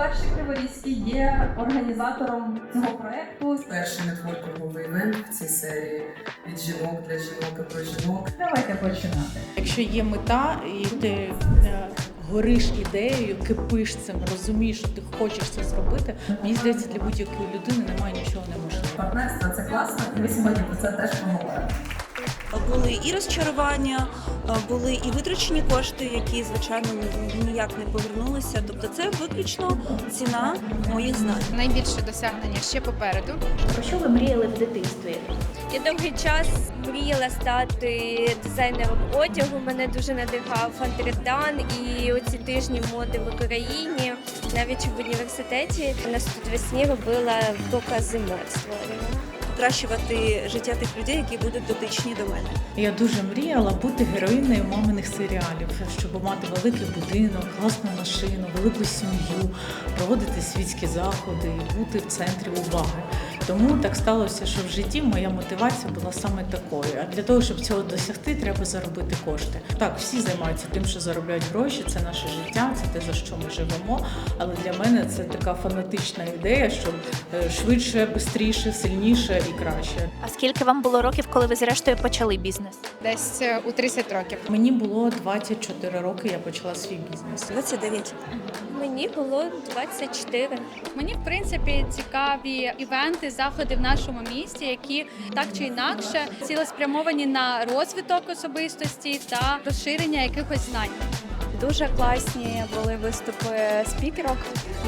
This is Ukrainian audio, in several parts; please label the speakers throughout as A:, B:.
A: перший Криворізький є організатором цього проекту.
B: Перший нетворкінговий івент в цій серії від жінок для жінок і про жінок.
A: Давайте починати.
C: Якщо є мета, і ти е, гориш ідеєю, кипиш цим, розумієш, що ти хочеш це зробити. Мені здається, для будь-якої людини немає нічого неможливого.
A: Партнерство це класно, і ми сьогодні про це теж поговоримо.
D: Були і розчарування, е, були і витрачені кошти, які звичайно ніяк не повернулися. Тобто, це виключно ціна моїх знань.
E: найбільше досягнення ще попереду.
F: Про що ви мріяли в дитинстві?
G: Я довгий час мріяла стати дизайнером одягу. Мене дуже надихав Андердан і оці тижні моди в Україні. Навіть в університеті на студвесні робила покази мод створювала.
D: Покращувати життя тих людей, які будуть дотичні до мене.
C: Я дуже мріяла бути героїною маминих серіалів, щоб мати великий будинок, класну машину, велику сім'ю, проводити світські заходи і бути в центрі уваги. Тому так сталося, що в житті моя мотивація була саме такою. А для того, щоб цього досягти, треба заробити кошти. Так, всі займаються тим, що заробляють гроші, це наше життя, це те, за що ми живемо. Але для мене це така фанатична ідея, щоб е, швидше, швидше, сильніше і краще.
F: А скільки вам було років, коли ви зрештою почали бізнес?
E: Десь е, у 30 років.
C: Мені було 24 роки, я почала свій бізнес.
D: 29.
G: Мені було 24.
H: Мені в принципі цікаві івенти, заходи в нашому місті, які так чи інакше цілеспрямовані на розвиток особистості та розширення якихось знань.
I: Дуже класні були виступи спікерок.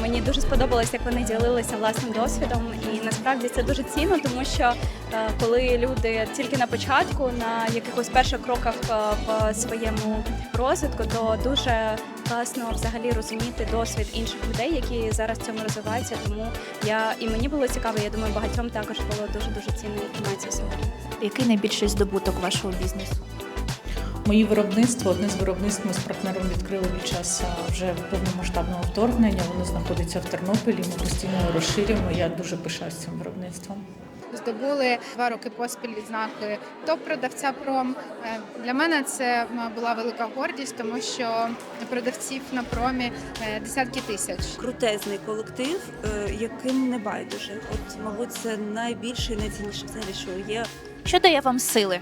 I: Мені дуже сподобалось, як вони ділилися власним досвідом. І насправді це дуже цінно, тому що е, коли люди тільки на початку, на якихось перших кроках е, в своєму розвитку, то дуже класно взагалі розуміти досвід інших людей, які зараз в цьому розвиваються. Тому я і мені було цікаво. Я думаю, багатьом також було дуже дуже цінна інформація сьогодні.
F: Який найбільший здобуток вашого бізнесу?
C: Мої виробництва, одне з виробництв ми з партнером відкрили під час вже повномасштабного вторгнення. Воно знаходиться в Тернополі. Ми постійно розширюємо. Я дуже пишаюсь цим виробництвом.
E: Здобули два роки поспіль відзнаки топ-продавця пром. Е, Для мене це була велика гордість, тому що продавців на промі е, десятки тисяч.
D: Крутезний колектив, е, яким не байдуже. От, мабуть, це найбільше і найцінніше взагалі, що є
F: Що дає вам сили?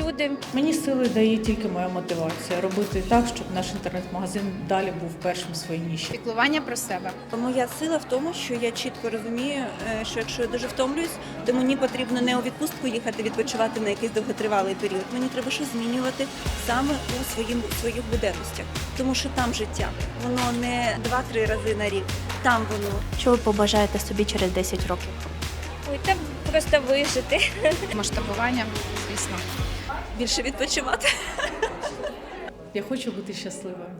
G: Люди
C: Мені сили дає тільки моя мотивація робити так, щоб наш інтернет-магазин далі був першим в своїй ніші.
E: Піклування про себе.
D: Моя сила в тому, що я чітко розумію, е, що якщо я дуже втомлююсь, то мені потрібно не у відпустку їхати відпочивати на якийсь довготривалий період. Мені треба щось змінювати саме у своїм своїх буденностях, тому що там життя. Воно не два-три рази на рік. Там воно
F: Що ви побажаєте собі через 10 років?
G: ой, та просто вижити.
E: Масштабування, звісно.
D: Більше відпочивати.
C: Я хочу бути щасливою.